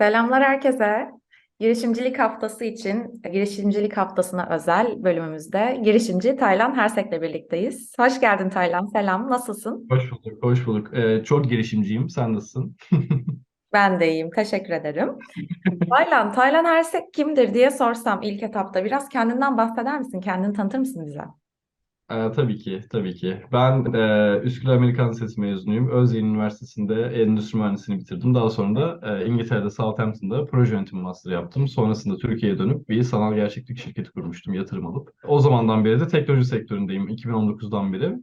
Selamlar herkese. Girişimcilik haftası için, girişimcilik haftasına özel bölümümüzde girişimci Taylan Hersek'le birlikteyiz. Hoş geldin Taylan, selam, nasılsın? Hoş bulduk, hoş bulduk. Ee, çok girişimciyim. Sen nasılsın? Ben de iyiyim, teşekkür ederim. Taylan, Taylan Hersek kimdir diye sorsam ilk etapta biraz kendinden bahseder misin? Kendini tanıtır mısın bize? Ee, tabii ki, tabii ki. Ben e, Üsküdar Amerikan Lisesi mezunuyum. Özyeğin Üniversitesi'nde endüstri mühendisliğini bitirdim. Daha sonra da e, İngiltere'de Southampton'da proje yönetimi master yaptım. Sonrasında Türkiye'ye dönüp bir sanal gerçeklik şirketi kurmuştum, yatırım alıp. O zamandan beri de teknoloji sektöründeyim, 2019'dan beri.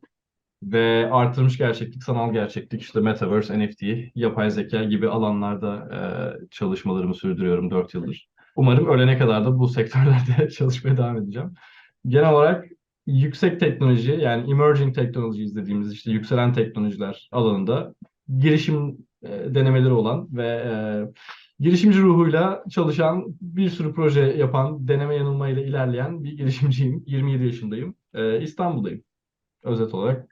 Ve artırmış gerçeklik, sanal gerçeklik, işte Metaverse, NFT, yapay zeka gibi alanlarda e, çalışmalarımı sürdürüyorum 4 yıldır. Umarım ölene kadar da bu sektörlerde çalışmaya devam edeceğim. Genel olarak yüksek teknoloji yani emerging technologies dediğimiz işte yükselen teknolojiler alanında girişim e, denemeleri olan ve e, girişimci ruhuyla çalışan bir sürü proje yapan, deneme yanılmayla ilerleyen bir girişimciyim. 27 yaşındayım. E, İstanbul'dayım özet olarak.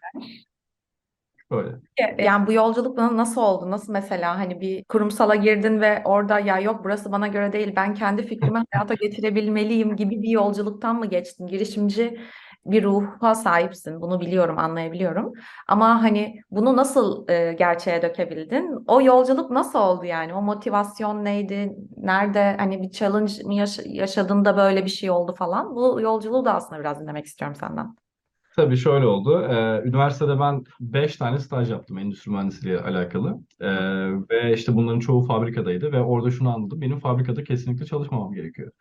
Böyle. Yani bu yolculuk bana nasıl oldu? Nasıl mesela hani bir kurumsala girdin ve orada ya yok burası bana göre değil ben kendi fikrimi hayata geçirebilmeliyim gibi bir yolculuktan mı geçtin? Girişimci bir ruha sahipsin. Bunu biliyorum, anlayabiliyorum. Ama hani bunu nasıl e, gerçeğe dökebildin? O yolculuk nasıl oldu yani? O motivasyon neydi? Nerede hani bir challenge mi yaş- yaşadın da böyle bir şey oldu falan? Bu yolculuğu da aslında biraz dinlemek istiyorum senden. Tabii şöyle oldu. Ee, üniversitede ben 5 tane staj yaptım endüstri mühendisliği alakalı. Ee, ve işte bunların çoğu fabrikadaydı ve orada şunu anladım. Benim fabrikada kesinlikle çalışmamam gerekiyor.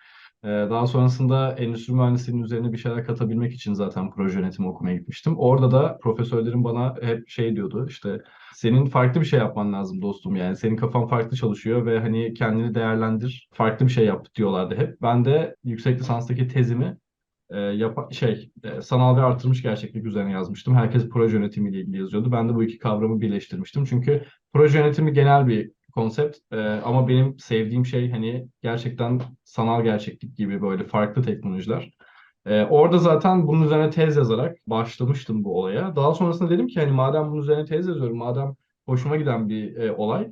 Ee, daha sonrasında endüstri mühendisliğinin üzerine bir şeyler katabilmek için zaten proje yönetimi okumaya gitmiştim. Orada da profesörlerim bana hep şey diyordu işte senin farklı bir şey yapman lazım dostum yani senin kafan farklı çalışıyor ve hani kendini değerlendir farklı bir şey yap diyorlardı hep. Ben de yüksek lisanstaki tezimi e, yapa- şey e, sanal ve artırmış gerçeklik üzerine yazmıştım. Herkes proje yönetimiyle ilgili yazıyordu. Ben de bu iki kavramı birleştirmiştim. Çünkü proje yönetimi genel bir konsept e, ama benim sevdiğim şey hani gerçekten sanal gerçeklik gibi böyle farklı teknolojiler. E, orada zaten bunun üzerine tez yazarak başlamıştım bu olaya. Daha sonrasında dedim ki hani madem bunun üzerine tez yazıyorum, madem hoşuma giden bir e, olay,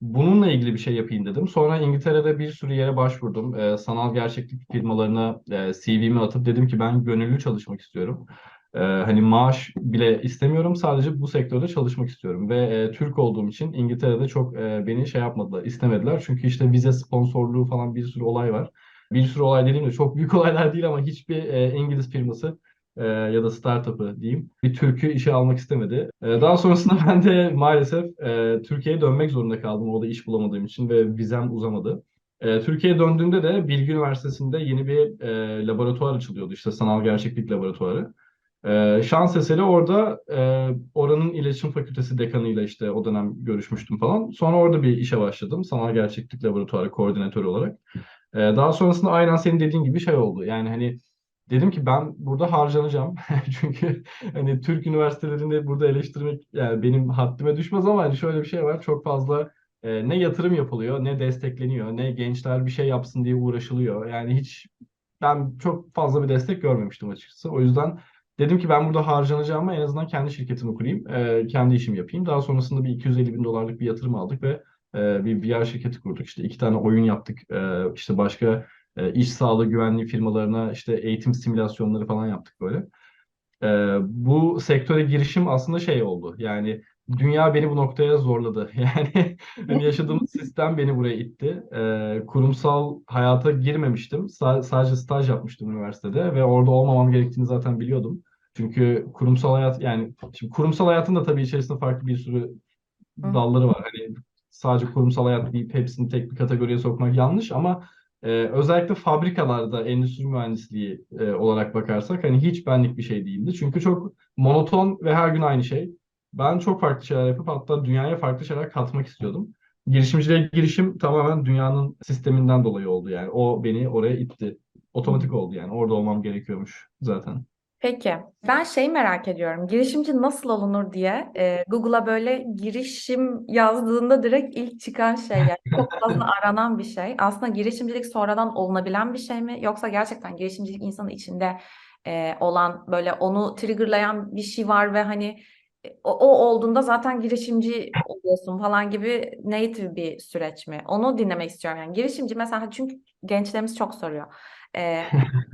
bununla ilgili bir şey yapayım dedim. Sonra İngiltere'de bir sürü yere başvurdum. Ee, sanal gerçeklik firmalarına e, CV'mi atıp dedim ki ben gönüllü çalışmak istiyorum. Ee, hani maaş bile istemiyorum. Sadece bu sektörde çalışmak istiyorum. Ve e, Türk olduğum için İngiltere'de çok e, beni şey yapmadılar, istemediler. Çünkü işte vize sponsorluğu falan bir sürü olay var. Bir sürü olay dediğimde çok büyük olaylar değil ama hiçbir e, İngiliz firması e, ya da startup'ı diyeyim bir Türk'ü işe almak istemedi. E, daha sonrasında ben de maalesef e, Türkiye'ye dönmek zorunda kaldım orada iş bulamadığım için ve vizem uzamadı. E, Türkiye'ye döndüğümde de Bilgi Üniversitesi'nde yeni bir e, laboratuvar açılıyordu işte sanal gerçeklik laboratuvarı. E, şans eseri orada e, oranın iletişim fakültesi dekanıyla işte o dönem görüşmüştüm falan. Sonra orada bir işe başladım sanal gerçeklik laboratuvarı koordinatörü olarak. E, daha sonrasında aynen senin dediğin gibi şey oldu. Yani hani Dedim ki ben burada harcanacağım. Çünkü hani Türk üniversitelerini burada eleştirmek yani benim haddime düşmez ama hani şöyle bir şey var. Çok fazla e, ne yatırım yapılıyor, ne destekleniyor, ne gençler bir şey yapsın diye uğraşılıyor. Yani hiç ben çok fazla bir destek görmemiştim açıkçası. O yüzden dedim ki ben burada harcanacağıma en azından kendi şirketimi kurayım, e, kendi işimi yapayım. Daha sonrasında bir 250 bin dolarlık bir yatırım aldık ve e, bir VR şirketi kurduk. İşte iki tane oyun yaptık. E, işte başka e, iş sağlığı güvenliği firmalarına işte eğitim simülasyonları falan yaptık böyle. E, bu sektöre girişim aslında şey oldu. Yani dünya beni bu noktaya zorladı. Yani hani yaşadığımız sistem beni buraya itti. E, kurumsal hayata girmemiştim. Sa- sadece staj yapmıştım üniversitede ve orada olmamam gerektiğini zaten biliyordum. Çünkü kurumsal hayat yani şimdi kurumsal hayatın da tabii içerisinde farklı bir sürü dalları var. Hani sadece kurumsal hayat deyip hepsini tek bir kategoriye sokmak yanlış ama ee, özellikle fabrikalarda endüstri mühendisliği e, olarak bakarsak hani hiç benlik bir şey değildi. Çünkü çok monoton ve her gün aynı şey. Ben çok farklı şeyler yapıp hatta dünyaya farklı şeyler katmak istiyordum. Girişimciliğe girişim tamamen dünyanın sisteminden dolayı oldu yani. O beni oraya itti. Otomatik oldu yani. Orada olmam gerekiyormuş zaten. Peki, ben şey merak ediyorum. Girişimci nasıl olunur diye e, Google'a böyle girişim yazdığında direkt ilk çıkan şey yani çok fazla aranan bir şey. Aslında girişimcilik sonradan olunabilen bir şey mi? Yoksa gerçekten girişimcilik insanın içinde e, olan böyle onu triggerlayan bir şey var ve hani o, o olduğunda zaten girişimci oluyorsun falan gibi native bir süreç mi? Onu dinlemek istiyorum yani. Girişimci mesela çünkü gençlerimiz çok soruyor. Ee,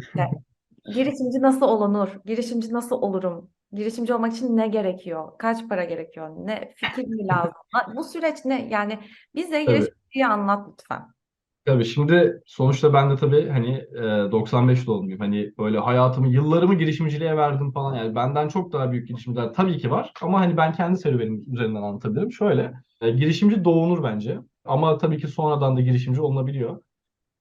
işte, girişimci nasıl olunur? Girişimci nasıl olurum? Girişimci olmak için ne gerekiyor? Kaç para gerekiyor? Ne fikir mi lazım? Bu süreç ne? Yani bize girişimciyi anlat lütfen. Tabii şimdi sonuçta ben de tabii hani e, 95 doğumluyum. Hani böyle hayatımı, yıllarımı girişimciliğe verdim falan. Yani benden çok daha büyük girişimciler tabii ki var. Ama hani ben kendi serüvenim üzerinden anlatabilirim. Şöyle, e, girişimci doğunur bence. Ama tabii ki sonradan da girişimci olunabiliyor.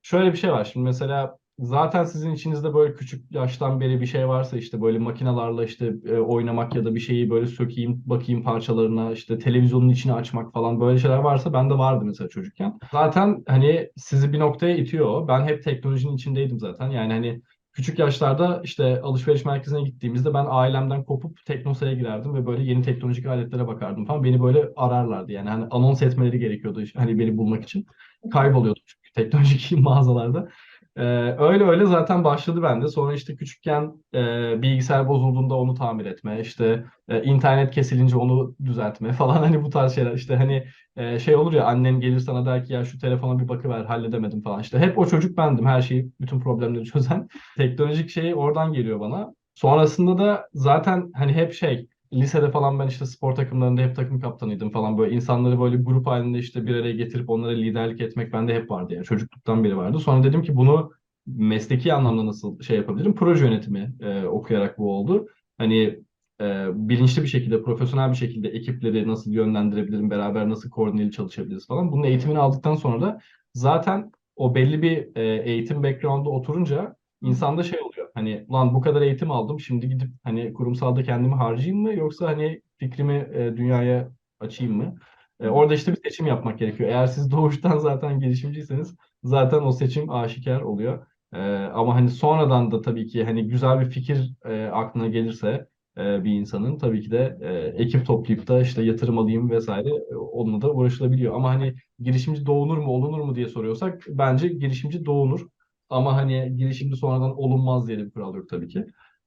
Şöyle bir şey var. Şimdi mesela zaten sizin içinizde böyle küçük yaştan beri bir şey varsa işte böyle makinalarla işte e, oynamak ya da bir şeyi böyle sökeyim, bakayım parçalarına, işte televizyonun içini açmak falan böyle şeyler varsa bende vardı mesela çocukken. Zaten hani sizi bir noktaya itiyor. Ben hep teknolojinin içindeydim zaten. Yani hani küçük yaşlarda işte alışveriş merkezine gittiğimizde ben ailemden kopup Teknosa'ya girerdim ve böyle yeni teknolojik aletlere bakardım falan. Beni böyle ararlardı. Yani hani anons etmeleri gerekiyordu hani beni bulmak için. Kayboluyordum çünkü teknolojik mağazalarda. Ee, öyle öyle zaten başladı bende. Sonra işte küçükken e, bilgisayar bozulduğunda onu tamir etme, işte e, internet kesilince onu düzeltme falan hani bu tarz şeyler. İşte hani e, şey olur ya annen gelir sana der ki ya şu telefona bir bakıver halledemedim falan. İşte hep o çocuk bendim her şeyi bütün problemleri çözen. Teknolojik şey oradan geliyor bana. Sonrasında da zaten hani hep şey lisede falan ben işte spor takımlarında hep takım kaptanıydım falan böyle insanları böyle grup halinde işte bir araya getirip onlara liderlik etmek bende hep vardı yani çocukluktan beri vardı. Sonra dedim ki bunu mesleki anlamda nasıl şey yapabilirim? Proje yönetimi e, okuyarak bu oldu. Hani e, bilinçli bir şekilde, profesyonel bir şekilde ekipleri nasıl yönlendirebilirim, beraber nasıl koordineli çalışabiliriz falan. Bunun eğitimini aldıktan sonra da zaten o belli bir e, eğitim background'da oturunca insanda şey oluyor. Hani lan bu kadar eğitim aldım. Şimdi gidip hani kurumsalda kendimi harcayayım mı yoksa hani fikrimi e, dünyaya açayım mı? E, orada işte bir seçim yapmak gerekiyor. Eğer siz doğuştan zaten girişimciyseniz zaten o seçim aşikar oluyor. E, ama hani sonradan da tabii ki hani güzel bir fikir e, aklına gelirse e, bir insanın tabii ki de e, ekip toplayıp da işte yatırım alayım vesaire e, onunla da uğraşılabiliyor. Ama hani girişimci doğunur mu olunur mu diye soruyorsak bence girişimci doğunur. Ama hani girişimci sonradan olunmaz diye bir kural yok tabii ki.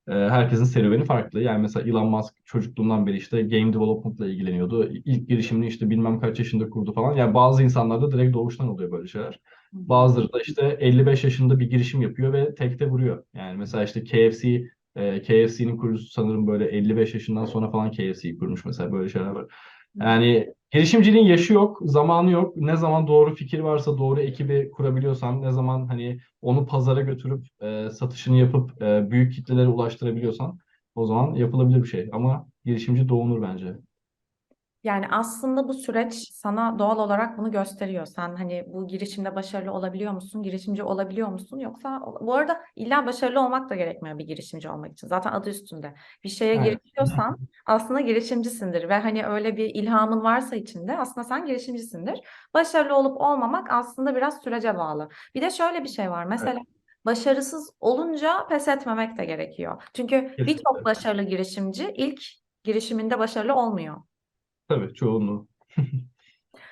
Ee, herkesin serüveni farklı. Yani mesela Elon Musk çocukluğundan beri işte game development'la ilgileniyordu. İlk girişimini işte bilmem kaç yaşında kurdu falan. Yani bazı insanlarda direkt doğuştan oluyor böyle şeyler. Bazıları da işte 55 yaşında bir girişim yapıyor ve tekte vuruyor. Yani mesela işte KFC, e, KFC'nin kurucusu sanırım böyle 55 yaşından sonra falan KFC'yi kurmuş mesela böyle şeyler var. Yani girişimciliğin yaşı yok, zamanı yok. Ne zaman doğru fikir varsa, doğru ekibi kurabiliyorsan, ne zaman hani onu pazara götürüp e, satışını yapıp e, büyük kitlelere ulaştırabiliyorsan o zaman yapılabilir bir şey. Ama girişimci doğunur bence. Yani aslında bu süreç sana doğal olarak bunu gösteriyor. Sen hani bu girişimde başarılı olabiliyor musun? Girişimci olabiliyor musun? Yoksa bu arada illa başarılı olmak da gerekmiyor bir girişimci olmak için. Zaten adı üstünde. Bir şeye Evet. girişiyorsan aslında girişimcisindir ve hani öyle bir ilhamın varsa içinde aslında sen girişimcisindir. Başarılı olup olmamak aslında biraz sürece bağlı. Bir de şöyle bir şey var. Mesela başarısız olunca pes etmemek de gerekiyor. Çünkü birçok başarılı girişimci ilk girişiminde başarılı olmuyor. Tabii çoğunluğu.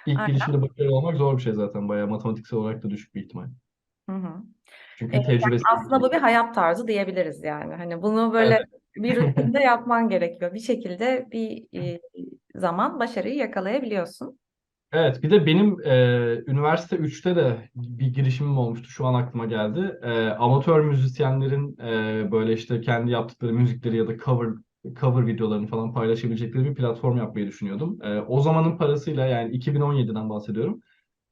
İlk Aynen. girişimde başarılı olmak zor bir şey zaten. Bayağı matematiksel olarak da düşük bir ihtimal. Hı hı. Çünkü Evet, tecrübesi Aslında bu bir hayat tarzı diyebiliriz yani. Hani bunu böyle Evet. bir rutinde yapman gerekiyor. Bir şekilde bir e, zaman başarıyı yakalayabiliyorsun. Evet, bir de benim e, üniversite 3'te de bir girişimim olmuştu. Şu an aklıma geldi. E, amatör müzisyenlerin e, böyle işte kendi yaptıkları müzikleri ya da cover cover videolarını falan paylaşabilecekleri bir platform yapmayı düşünüyordum. E, o zamanın parasıyla yani 2017'den bahsediyorum.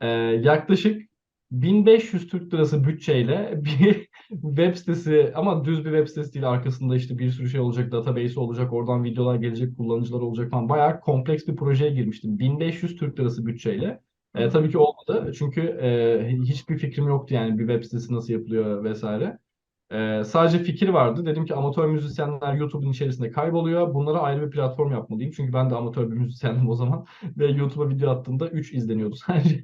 E, yaklaşık 1500 Türk lirası bütçeyle bir web sitesi ama düz bir web sitesi değil arkasında işte bir sürü şey olacak, database olacak, oradan videolar gelecek, kullanıcılar olacak falan. Bayağı kompleks bir projeye girmiştim. 1500 Türk lirası bütçeyle. E, tabii ki olmadı. Çünkü e, hiçbir fikrim yoktu yani bir web sitesi nasıl yapılıyor vesaire. Ee, sadece fikir vardı. Dedim ki amatör müzisyenler YouTube'un içerisinde kayboluyor. Bunlara ayrı bir platform yapmalıyım. Çünkü ben de amatör bir müzisyendim o zaman. Ve YouTube'a video attığımda 3 izleniyordu sadece.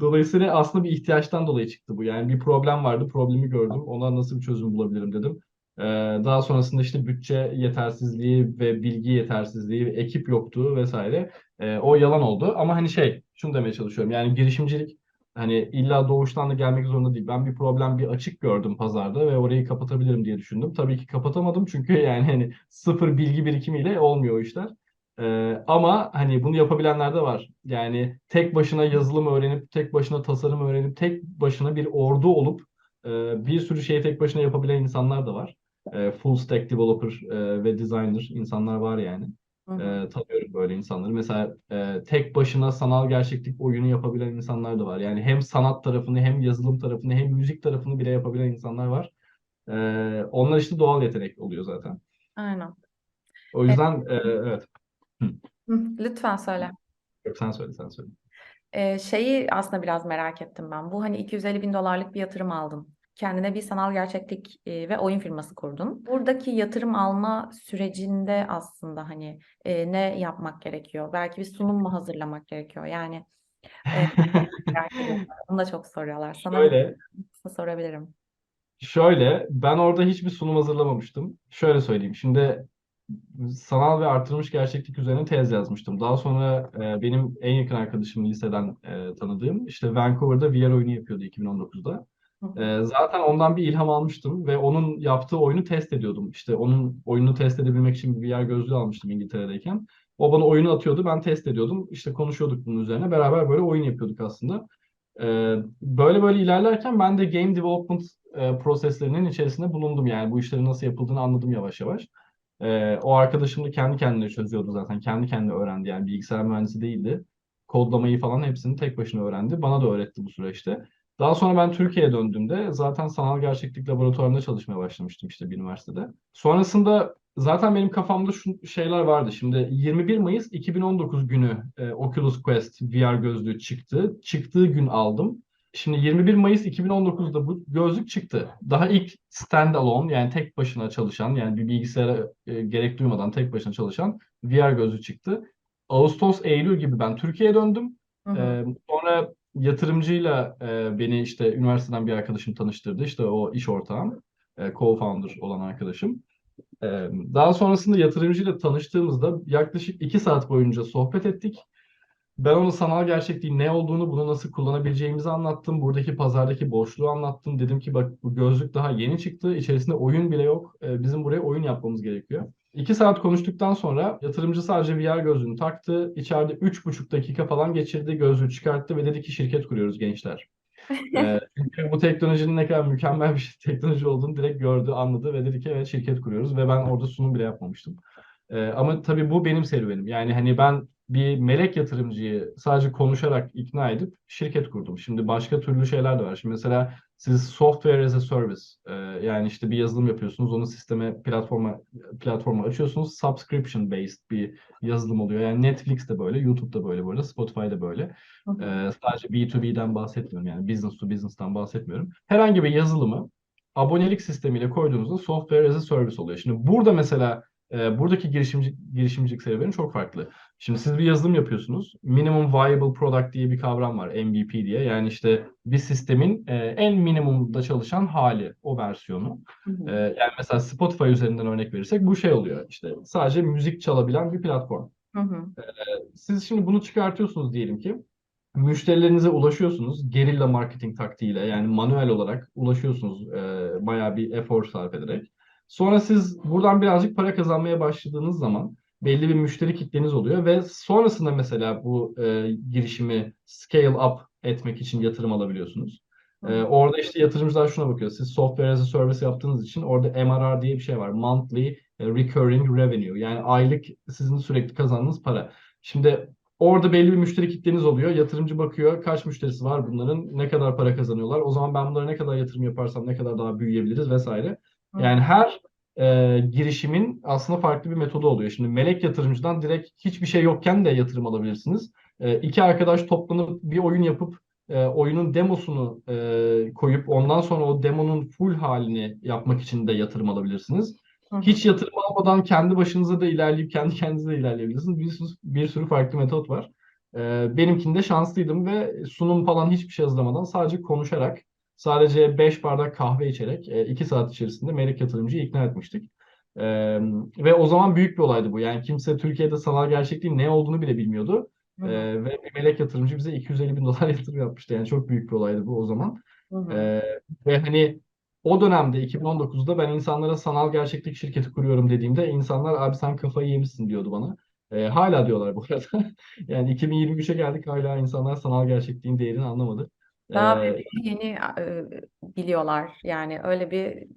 Dolayısıyla aslında bir ihtiyaçtan dolayı çıktı bu. Yani bir problem vardı. Problemi gördüm. Ona nasıl bir çözüm bulabilirim dedim. Ee, daha sonrasında işte bütçe yetersizliği ve bilgi yetersizliği, ekip yoktu vesaire. Ee, o yalan oldu. Ama hani şey, şunu demeye çalışıyorum. Yani girişimcilik Hani illa doğuştan da gelmek zorunda değil. Ben bir problem, bir açık gördüm pazarda ve orayı kapatabilirim diye düşündüm. Tabii ki kapatamadım çünkü yani hani sıfır bilgi birikimiyle olmuyor o işler. Ee, ama hani bunu yapabilenler de var. Yani tek başına yazılım öğrenip, tek başına tasarım öğrenip, tek başına bir ordu olup e, bir sürü şeyi tek başına yapabilen insanlar da var. E, full stack developer e, ve designer insanlar var yani. Hı hı. E, tanıyorum böyle insanları. Mesela e, tek başına sanal gerçeklik oyunu yapabilen insanlar da var. Yani hem sanat tarafını hem yazılım tarafını hem müzik tarafını bile yapabilen insanlar var. E, onlar işte doğal yetenek oluyor zaten. Aynen. O yüzden e, evet. Hı. Hı, Lütfen söyle. Yok sen söyle sen söyle. Ee, şeyi aslında biraz merak ettim ben. Bu hani 250 bin dolarlık bir yatırım aldın. Kendine bir sanal gerçeklik ve oyun firması kurdun. Buradaki yatırım alma sürecinde aslında hani e, ne yapmak gerekiyor? Belki bir sunum mu hazırlamak gerekiyor? Yani e. Onu da çok soruyorlar. Sana Şöyle, sorabilirim. şöyle ben orada hiçbir sunum hazırlamamıştım. Şöyle söyleyeyim. Şimdi sanal ve artırılmış gerçeklik üzerine tez yazmıştım. Daha sonra e, benim en yakın arkadaşım liseden e, tanıdığım işte Vancouver'da VR oyunu yapıyordu 2019'da. E, zaten ondan bir ilham almıştım ve onun yaptığı oyunu test ediyordum. İşte onun oyununu test edebilmek için bir VR gözlüğü almıştım İngiltere'deyken. O bana oyunu atıyordu, ben test ediyordum. İşte konuşuyorduk bunun üzerine. Beraber böyle oyun yapıyorduk aslında. E, böyle böyle ilerlerken ben de game development e, proseslerinin içerisinde bulundum. Yani bu işlerin nasıl yapıldığını anladım yavaş yavaş. Ee, o arkadaşım da kendi kendine çözüyordu zaten. Kendi kendine öğrendi. Yani bilgisayar mühendisi değildi. Kodlamayı falan hepsini tek başına öğrendi. Bana da öğretti bu süreçte. Daha sonra ben Türkiye'ye döndüğümde zaten sanal gerçeklik laboratuvarında çalışmaya başlamıştım işte bir üniversitede. Sonrasında zaten benim kafamda şu şeyler vardı. Şimdi 21 Mayıs 2019 günü e, Oculus Quest VR gözlüğü çıktı. Çıktığı gün aldım. Şimdi 21 Mayıs 2019'da bu gözlük çıktı. Daha ilk standalone yani tek başına çalışan yani bir bilgisayara e, gerek duymadan tek başına çalışan VR gözlüğü çıktı. Ağustos, Eylül gibi ben Türkiye'ye döndüm. Hı hı. Ee, sonra yatırımcıyla e, beni işte üniversiteden bir arkadaşım tanıştırdı. İşte o iş ortağım, e, co-founder olan arkadaşım. E, daha sonrasında yatırımcıyla tanıştığımızda yaklaşık iki saat boyunca sohbet ettik. Ben ona sanal gerçekliğin ne olduğunu, bunu nasıl kullanabileceğimizi anlattım. Buradaki pazardaki boşluğu anlattım. Dedim ki bak bu gözlük daha yeni çıktı. İçerisinde oyun bile yok. Ee, Bizim buraya oyun yapmamız gerekiyor. İki saat konuştuktan sonra yatırımcı sadece VR gözlüğünü taktı. İçeride üç buçuk dakika falan geçirdi. Gözlüğü çıkarttı ve dedi ki şirket kuruyoruz gençler. Ee, çünkü bu teknolojinin ne kadar mükemmel bir şey- teknoloji olduğunu direkt gördü, anladı ve dedi ki evet şirket kuruyoruz ve ben orada sunum bile yapmamıştım. Ee, ama tabii bu benim serüvenim. Yani hani ben bir melek yatırımcıyı sadece konuşarak ikna edip şirket kurdum. Şimdi başka türlü şeyler de var. Şimdi mesela siz software as a service e, yani işte bir yazılım yapıyorsunuz, onu sisteme, platforma platforma açıyorsunuz. Subscription based bir yazılım oluyor. Yani Netflix de böyle, YouTube da böyle böyle, Spotify da böyle. Ee, sadece B2B'den bahsetmiyorum yani business to business'tan bahsetmiyorum. Herhangi bir yazılımı abonelik sistemiyle koyduğunuzda software as a service oluyor. Şimdi burada mesela e, buradaki girişimci, girişimcilik serüveni çok farklı. Şimdi siz bir yazılım yapıyorsunuz. Minimum Viable Product diye bir kavram var. MVP diye. Yani işte bir sistemin e, en minimumda çalışan hali, o versiyonu. Hı hı. E, yani mesela Spotify üzerinden örnek verirsek bu şey oluyor. İşte sadece müzik çalabilen bir platform. Hı hı. Siz şimdi bunu çıkartıyorsunuz diyelim ki. Müşterilerinize ulaşıyorsunuz gerilla marketing taktiğiyle yani manuel olarak ulaşıyorsunuz e, bayağı bir efor sarf ederek. Sonra siz buradan birazcık para kazanmaya başladığınız zaman belli bir müşteri kitleniz oluyor ve sonrasında mesela bu e, girişimi scale up etmek için yatırım alabiliyorsunuz. E, orada işte yatırımcılar şuna bakıyor. Siz software as a service yaptığınız için orada MRR diye bir şey var. Monthly e, Recurring Revenue. Yani aylık sizin sürekli kazandığınız para. Şimdi orada belli bir müşteri kitleniz oluyor. Yatırımcı bakıyor kaç müşterisi var bunların, ne kadar para kazanıyorlar. O zaman ben bunlara ne kadar yatırım yaparsam ne kadar daha büyüyebiliriz vesaire. Yani her e, girişimin aslında farklı bir metodu oluyor. Şimdi melek yatırımcıdan direkt hiçbir şey yokken de yatırım alabilirsiniz. E, iki arkadaş toplanıp bir oyun yapıp e, oyunun demosunu e, koyup ondan sonra o demonun full halini yapmak için de yatırım alabilirsiniz. Hı. Hiç yatırım almadan kendi başınıza da ilerleyip kendi kendinize de ilerleyebilirsiniz. Bir sürü, bir sürü farklı metot var. Ee, benimkinde şanslıydım ve sunum falan hiçbir şey hazırlamadan sadece konuşarak, sadece 5 bardak kahve içerek 2 saat içerisinde melek yatırımcıyı ikna etmiştik. Ee, ve o zaman büyük bir olaydı bu. Yani kimse Türkiye'de sanal gerçekliğin ne olduğunu bile bilmiyordu. Hı hı. Ee, ve bir melek yatırımcı bize 250 bin dolar yatırım yapmıştı. Yani çok büyük bir olaydı bu o zaman. Hı hı. Ve hani o dönemde 2019'da ben insanlara sanal gerçeklik şirketi kuruyorum dediğimde insanlar abi sen kafayı yemişsin diyordu bana. E, hala diyorlar bu arada. Yani 2023'e geldik hala insanlar sanal gerçekliğin değerini anlamadı. Daha E, bir yeni e, biliyorlar. Yani öyle bir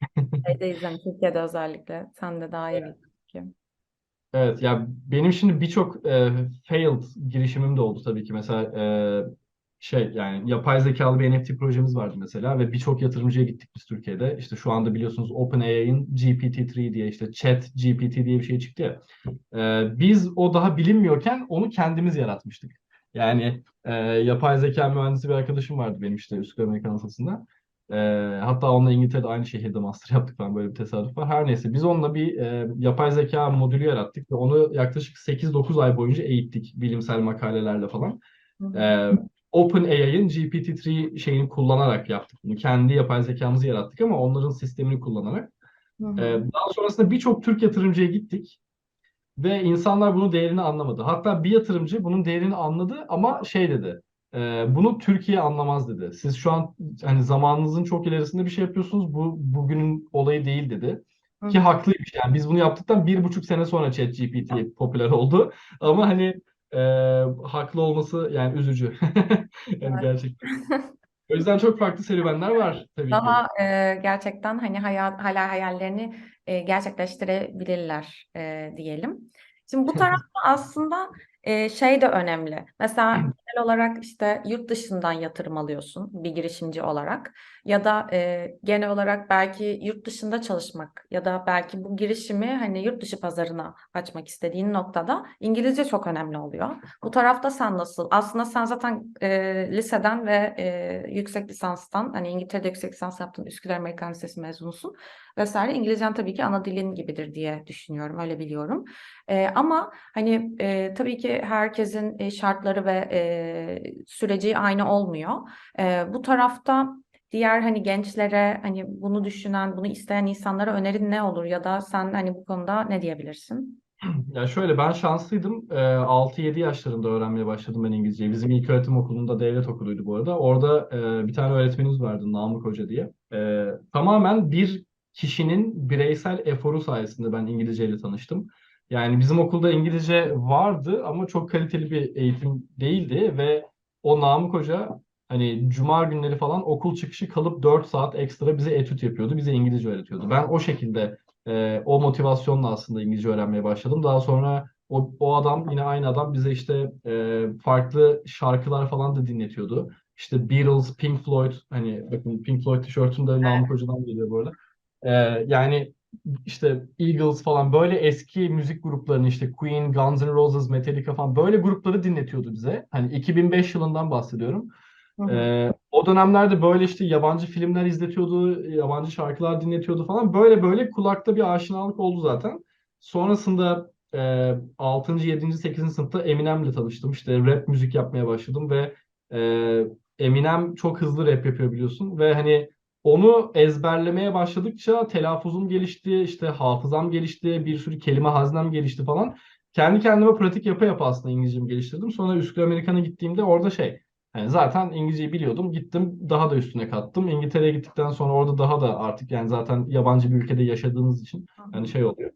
şeydeyiz hani Türkiye'de özellikle. Sen de daha iyi biliyorsun. Evet ya benim şimdi birçok e, failed girişimim de oldu tabii ki. Mesela e, şey yani yapay zekalı bir NFT projemiz vardı mesela ve birçok yatırımcıya gittik biz Türkiye'de. İşte şu anda biliyorsunuz OpenAI'ın GPT-3 diye işte Chat GPT diye bir şey çıktı ya. E, biz o daha bilinmiyorken onu kendimiz yaratmıştık. Yani e, yapay zeka mühendisi bir arkadaşım vardı benim işte Üsküdar Amerikan Lisesi'nde. Ee, hatta onunla İngiltere'de aynı şehirde master yaptık falan böyle bir tesadüf var. Her neyse biz onunla bir e, yapay zeka modülü yarattık ve onu yaklaşık 8-9 ay boyunca eğittik bilimsel makalelerle falan. Ee, OpenAI'ın GPT-3 şeyini kullanarak yaptık bunu. Kendi yapay zekamızı yarattık ama onların sistemini kullanarak. Hı hı. Ee, daha sonrasında birçok Türk yatırımcıya gittik ve insanlar bunun değerini anlamadı. Hatta bir yatırımcı bunun değerini anladı ama şey dedi. e, bunu Türkiye anlamaz dedi. Siz şu an hani zamanınızın çok ilerisinde bir şey yapıyorsunuz. Bu bugünün olayı değil dedi. Hı Ki hı. haklıymış yani. Biz bunu yaptıktan bir buçuk sene sonra ChatGPT popüler oldu. Ama hani e, haklı olması yani üzücü. Yani gerçekten. O yüzden çok farklı serüvenler var tabii ki. Daha e, gerçekten hani hayal, hala hayallerini e, gerçekleştirebilirler e, diyelim. Şimdi bu tarafta aslında e, şey de önemli. Mesela genel olarak işte yurt dışından yatırım alıyorsun bir girişimci olarak ya da e, genel olarak belki yurt dışında çalışmak ya da belki bu girişimi hani yurt dışı pazarına açmak istediğin noktada İngilizce çok önemli oluyor. Bu tarafta sen nasıl? Aslında sen zaten e, liseden ve e, yüksek lisanstan hani İngiltere'de yüksek lisans yaptın, Üsküdar Amerikan Lisesi mezunusun vesaire. İngilizcen tabii ki ana dilin gibidir diye düşünüyorum, öyle biliyorum. E, ama hani e, tabii ki herkesin e, şartları ve e, süreci aynı olmuyor. E, bu tarafta diğer hani gençlere hani bunu düşünen, bunu isteyen insanlara önerin ne olur ya da sen hani bu konuda ne diyebilirsin? Ya şöyle ben şanslıydım. Ee, 6-7 yaşlarında öğrenmeye başladım ben İngilizceyi. Bizim ilköğretim okulunda devlet okuluydu bu arada. Orada e, bir tane öğretmenimiz vardı Namık Hoca diye. E, tamamen bir kişinin bireysel eforu sayesinde ben İngilizce ile tanıştım. Yani bizim okulda İngilizce vardı ama çok kaliteli bir eğitim değildi ve o Namık Hoca hani cuma günleri falan okul çıkışı kalıp 4 saat ekstra bize etüt yapıyordu. Bize İngilizce öğretiyordu. Ben o şekilde e, o motivasyonla aslında İngilizce öğrenmeye başladım. Daha sonra o, o adam yine aynı adam bize işte e, farklı şarkılar falan da dinletiyordu. İşte Beatles, Pink Floyd hani bakın Pink Floyd tişörtüm de Namık Hoca'dan geliyor bu arada. E, yani işte Eagles falan böyle eski müzik gruplarını işte Queen, Guns N' Roses, Metallica falan böyle grupları dinletiyordu bize. Hani 2005 yılından bahsediyorum. Hı hı. Ee, o dönemlerde böyle işte yabancı filmler izletiyordu, yabancı şarkılar dinletiyordu falan. Böyle böyle kulakta bir aşinalık oldu zaten. Sonrasında e, 6. 7. 8. sınıfta Eminem'le tanıştım. İşte rap müzik yapmaya başladım ve e, Eminem çok hızlı rap yapıyor biliyorsun. Ve hani onu ezberlemeye başladıkça telaffuzum gelişti, işte hafızam gelişti, bir sürü kelime haznem gelişti falan. Kendi kendime pratik yapa yapa aslında İngilizcemi geliştirdim. Sonra Üsküdar Amerikan'a gittiğimde orada şey yani zaten İngilizceyi biliyordum. Gittim daha da üstüne kattım. İngiltere'ye gittikten sonra orada daha da artık yani zaten yabancı bir ülkede yaşadığınız için hani şey oluyor.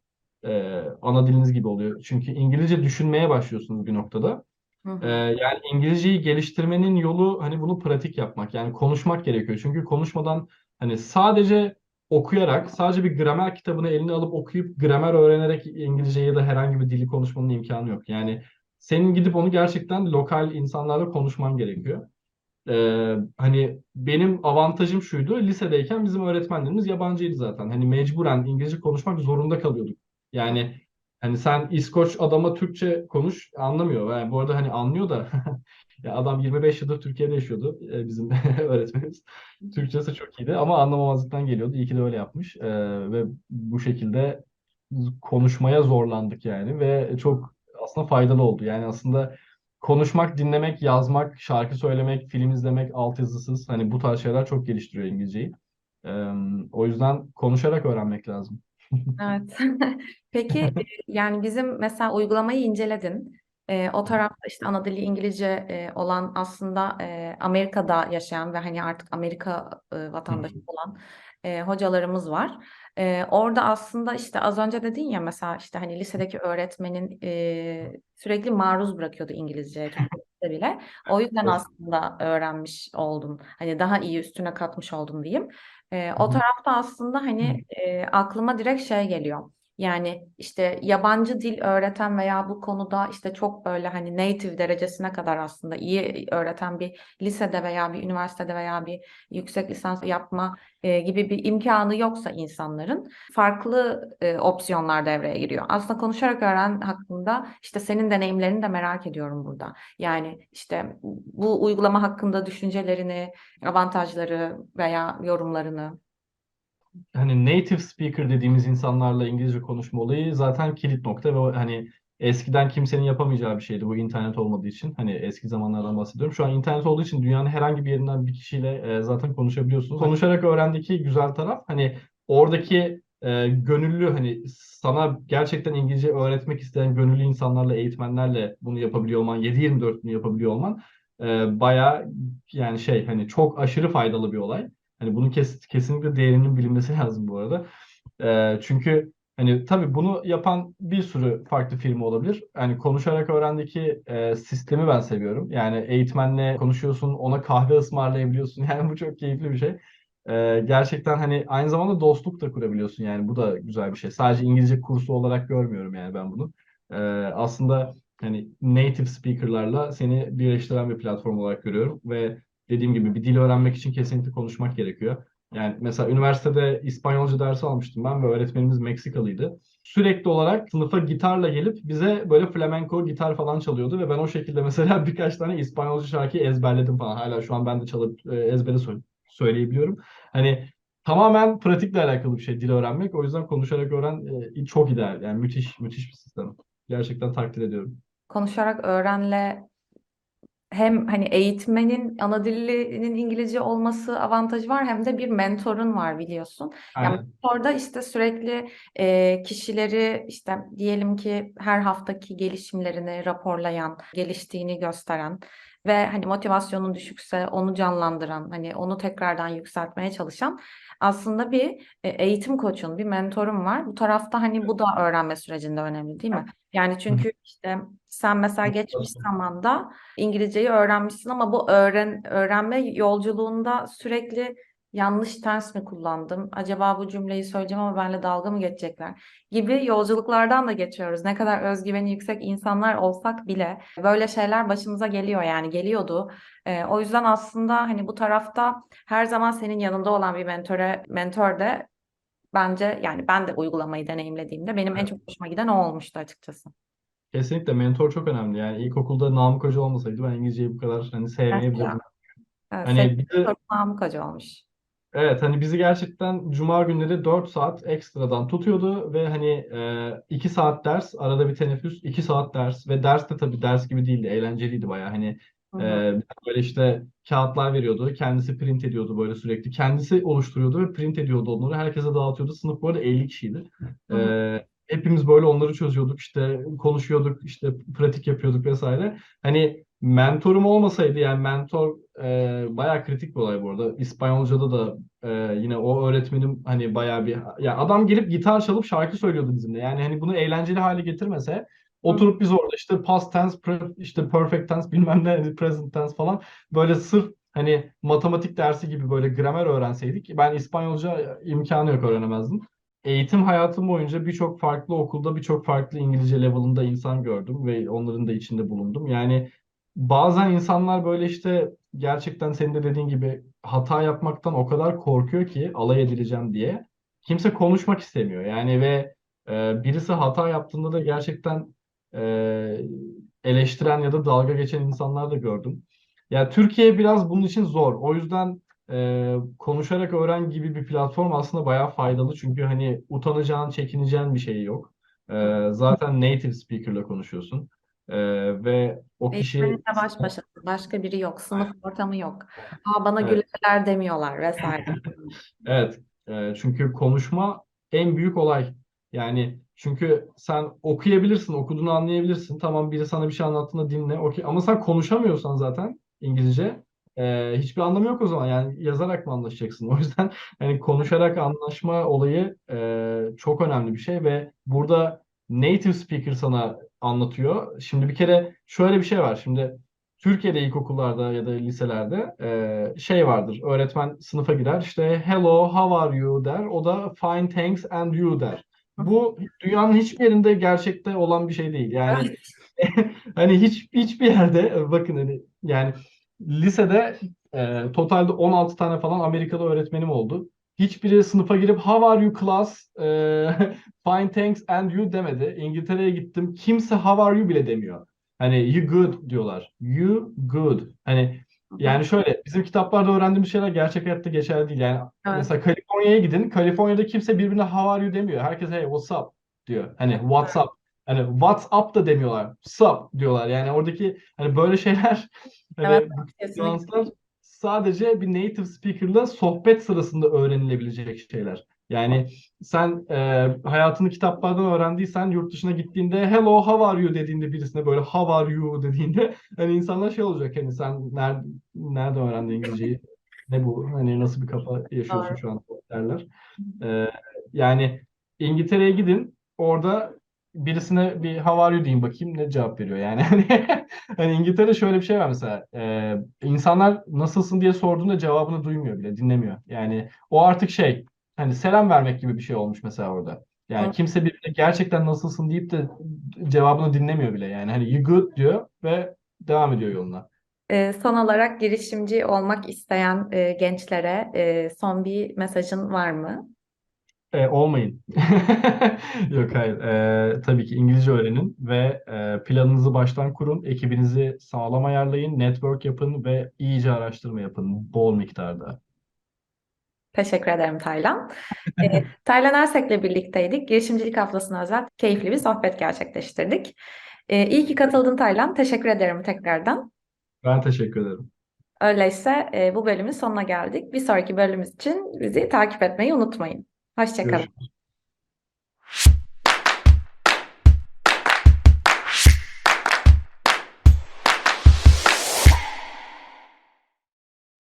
e, ana diliniz gibi oluyor. Çünkü İngilizce düşünmeye başlıyorsunuz bir noktada. Hı hı. yani İngilizceyi geliştirmenin yolu hani bunu pratik yapmak. Yani konuşmak gerekiyor. Çünkü konuşmadan hani sadece okuyarak, sadece bir gramer kitabını eline alıp okuyup gramer öğrenerek İngilizce ya da herhangi bir dili konuşmanın imkanı yok. Yani senin gidip onu gerçekten lokal insanlarla konuşman gerekiyor. Ee, hani benim avantajım şuydu. Lisedeyken bizim öğretmenlerimiz yabancıydı zaten. Hani mecburen İngilizce konuşmak zorunda kalıyorduk. Yani hani sen İskoç adama Türkçe konuş anlamıyor. Yani bu arada hani anlıyor da ya adam 25 yıldır Türkiye'de yaşıyordu e, bizim öğretmenimiz. Türkçesi çok iyiydi ama anlamamazlıktan geliyordu. İyi ki de öyle yapmış. Ee, ve bu şekilde konuşmaya zorlandık yani ve çok aslında faydalı oldu. Yani aslında konuşmak, dinlemek, yazmak, şarkı söylemek, film izlemek, altyazısız hani bu tarz şeyler çok geliştiriyor İngilizceyi. Ee, o yüzden konuşarak öğrenmek lazım. Evet. Peki e, yani bizim mesela uygulamayı inceledin. E, o tarafta işte ana dili İngilizce e, olan aslında e, Amerika'da yaşayan ve hani artık Amerika e, vatandaşı olan e, hocalarımız var. E, orada aslında işte az önce dedin ya mesela işte hani lisedeki öğretmenin e, sürekli maruz bırakıyordu İngilizceye Türkçe'de bile. O yüzden aslında öğrenmiş oldun. Hani daha iyi üstüne katmış oldun diyeyim. E, o tarafta aslında hani e, aklıma direkt şey geliyor. Yani işte yabancı dil öğreten veya bu konuda işte çok böyle hani native derecesine kadar aslında iyi öğreten bir lisede veya bir üniversitede veya bir yüksek lisans yapma e, gibi bir imkanı yoksa insanların farklı e, opsiyonlar devreye giriyor. Aslında konuşarak öğren hakkında işte senin deneyimlerini de merak ediyorum burada. Yani işte bu uygulama hakkında düşüncelerini, avantajları veya yorumlarını. Hani native speaker dediğimiz insanlarla İngilizce konuşma olayı zaten kilit nokta ve hani eskiden kimsenin yapamayacağı bir şeydi bu internet olmadığı için. Hani eski zamanlardan bahsediyorum. Şu an internet olduğu için dünyanın herhangi bir yerinden bir kişiyle e, zaten konuşabiliyorsunuz. Konuşarak öğrendeki güzel taraf hani oradaki e, gönüllü hani sana gerçekten İngilizce öğretmek isteyen gönüllü insanlarla, eğitmenlerle bunu yapabiliyor olman, 7-24 bunu yapabiliyor olman e, bayağı yani şey hani çok aşırı faydalı bir olay. Hani bunun kes, kesinlikle değerinin bilinmesi lazım bu arada. Ee, çünkü hani tabii bunu yapan bir sürü farklı firma olabilir. Hani konuşarak öğrendeki e, sistemi ben seviyorum. Yani eğitmenle konuşuyorsun, ona kahve ısmarlayabiliyorsun. Yani bu çok keyifli bir şey. Ee, gerçekten hani aynı zamanda dostluk da kurabiliyorsun. Yani bu da güzel bir şey. Sadece İngilizce kursu olarak görmüyorum yani ben bunu. Ee, aslında hani native speakerlarla seni birleştiren bir platform olarak görüyorum ve dediğim gibi bir dil öğrenmek için kesinlikle konuşmak gerekiyor. Yani mesela üniversitede İspanyolca dersi almıştım ben ve öğretmenimiz Meksikalıydı. Sürekli olarak sınıfa gitarla gelip bize böyle flamenco gitar falan çalıyordu ve ben o şekilde mesela birkaç tane İspanyolca şarkıyı ezberledim falan. Hala şu an ben de çalıp e, ezbere söyle- söyleyebiliyorum. Hani tamamen pratikle alakalı bir şey dil öğrenmek. O yüzden konuşarak öğren e, çok ideal. Yani müthiş müthiş bir sistem. Gerçekten takdir ediyorum. Konuşarak öğrenle hem hani eğitmenin ana dilinin İngilizce olması avantajı var hem de bir mentorun var biliyorsun. Ya Aynen. mentor da işte sürekli e, kişileri işte diyelim ki her haftaki gelişimlerini raporlayan, geliştiğini gösteren ve hani motivasyonun düşükse onu canlandıran, hani onu tekrardan yükseltmeye çalışan aslında bir e, eğitim koçun, bir mentorun var. Bu tarafta hani bu da öğrenme sürecinde önemli değil mi? Yani çünkü işte sen mesela geçmiş zamanda İngilizceyi öğrenmişsin ama bu öğren öğrenme yolculuğunda sürekli yanlış ters mi kullandım? Acaba bu cümleyi söyleyeceğim ama benimle dalga mı geçecekler? Gibi yolculuklardan da geçiyoruz. Ne kadar özgüveni yüksek insanlar olsak bile böyle şeyler başımıza geliyor yani geliyordu. Ee, o yüzden aslında hani bu tarafta her zaman senin yanında olan bir mentöre mentor de bence yani ben de uygulamayı deneyimlediğimde benim en çok hoşuma giden o olmuştu açıkçası. Kesinlikle mentor çok önemli. Yani ilkokulda Namık Hoca olmasaydı ben İngilizceyi bu kadar hani sevmeyebilirdim. Evet, senin Hani bir de Namık Hoca olmuş. Evet hani bizi gerçekten cuma günleri 4 saat ekstradan tutuyordu ve hani e, 2 saat ders arada bir teneffüs 2 saat ders ve ders de tabii ders gibi değildi eğlenceliydi baya hani Hı e, böyle işte kağıtlar veriyordu kendisi print ediyordu böyle sürekli. Kendisi oluşturuyordu ve print ediyordu onları. Herkese dağıtıyordu. Sınıf bu arada 50 kişiydi. Hı hı. E, hepimiz böyle onları çözüyorduk işte konuşuyorduk işte pratik yapıyorduk vesaire. Hani mentorum olmasaydı yani mentor e, bayağı kritik bir olay bu arada İspanyolca'da da ee, yine o öğretmenim hani bayağı bir ya adam gelip gitar çalıp şarkı söylüyordu bizimle. Yani hani bunu eğlenceli hale getirmese oturup biz orada işte past tense, pre- işte perfect tense bilmem ne hani present tense falan böyle sırf hani matematik dersi gibi böyle gramer öğrenseydik ben İspanyolca imkanı yok öğrenemezdim. Eğitim hayatım boyunca birçok farklı okulda birçok farklı İngilizce level'ında insan gördüm ve onların da içinde bulundum. Yani bazen insanlar böyle işte gerçekten senin de dediğin gibi hata yapmaktan o kadar korkuyor ki alay edileceğim diye. Kimse konuşmak istemiyor. Yani ve e, birisi hata yaptığında da gerçekten e, eleştiren ya da dalga geçen insanlar da gördüm. Ya Türkiye biraz bunun için zor. O yüzden e, konuşarak öğren gibi bir platform aslında bayağı faydalı. Çünkü hani utanacağın, çekineceğin bir şey yok. E, zaten native speaker'la konuşuyorsun. E, ve o kişi Eğitmeninle baş başasın. Başka biri yok. Sınıf ortamı yok. Aa, bana Evet. güleler demiyorlar vesaire. Evet, e, çünkü konuşma en büyük olay. Yani çünkü sen okuyabilirsin, okuduğunu anlayabilirsin. Tamam biri sana bir şey anlattığında dinle, okey. Ama sen konuşamıyorsan zaten İngilizce e, hiçbir anlamı yok o zaman. Yani yazarak mı anlaşacaksın? O yüzden hani konuşarak anlaşma olayı e, çok önemli bir şey ve burada native speaker sana anlatıyor. Şimdi bir kere şöyle bir şey var. Şimdi Türkiye'de ilkokullarda ya da liselerde e, şey vardır. Öğretmen sınıfa girer işte hello, how are you der. O da fine, thanks and you der. Bu dünyanın hiçbir yerinde gerçekte olan bir şey değil. Yani hani hiç hiçbir yerde bakın hani yani lisede e, totalde 16 tane falan Amerikalı öğretmenim oldu. Hiçbiri sınıfa girip how are you class? E, fine thanks and you demedi. İngiltere'ye gittim. Kimse how are you bile demiyor. Hani you good diyorlar. You good. Hani yani şöyle bizim kitaplarda öğrendiğimiz şeyler gerçek hayatta geçerli değil. Yani Evet. mesela Kaliforniya'ya gidin. Kaliforniya'da kimse birbirine how are you demiyor. Herkes hey what's up diyor. Hani what's up. Hani what's up da demiyorlar. Sup diyorlar. Yani oradaki hani böyle şeyler hani Evet, sadece bir native speaker'la sohbet sırasında öğrenilebilecek şeyler. Yani sen e, hayatını kitaplardan öğrendiysen yurt dışına gittiğinde hello how are you dediğinde birisine böyle how are you dediğinde hani insanlar şey olacak hani sen nerede, nerede öğrendin İngilizceyi? Ne bu? Hani nasıl bir kafa yaşıyorsun şu an derler. E, yani İngiltere'ye gidin orada birisine bir how are you deyin bakayım ne cevap veriyor yani. Hani, hani İngiltere'de şöyle bir şey var mesela e, insanlar nasılsın diye sorduğunda cevabını duymuyor bile dinlemiyor. Yani o artık şey hani selam vermek gibi bir şey olmuş mesela orada. Yani Hı. kimse birbirine gerçekten nasılsın deyip de cevabını dinlemiyor bile yani. Hani you good diyor ve devam ediyor yoluna. Ee, son olarak girişimci olmak isteyen e, gençlere e, son bir mesajın var mı? E, olmayın. Yok hayır. E, tabii ki İngilizce öğrenin ve e, planınızı baştan kurun. Ekibinizi sağlam ayarlayın. Network yapın ve iyice araştırma yapın. Bol miktarda. Teşekkür ederim Taylan. Ee, Taylan Ersek'le birlikteydik. Girişimcilik haftasına özel keyifli bir sohbet gerçekleştirdik. Ee, iyi ki katıldın Taylan. Teşekkür ederim tekrardan. Ben teşekkür ederim. Öyleyse e, bu bölümün sonuna geldik. Bir sonraki bölümümüz için bizi takip etmeyi unutmayın. Hoşça kalın. Görüşürüz.